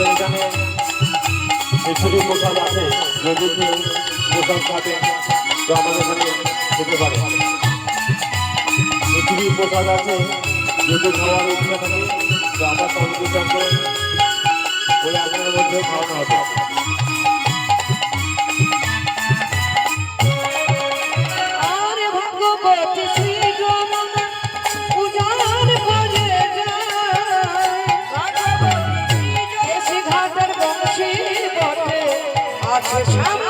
আমাদের এখানে খিচুড়ি প্রসাদ আছে? যদি কেউ প্রসাদ থাকে তো আমাদের এখানে খেতে পারে। খিচুড়ি প্রসাদ আছে? যদি খাওয়ার ইচ্ছা থাকে, তো আমার কমিটি ওই আপনার মধ্যে খাওয়ানো হবে। আছে সামনে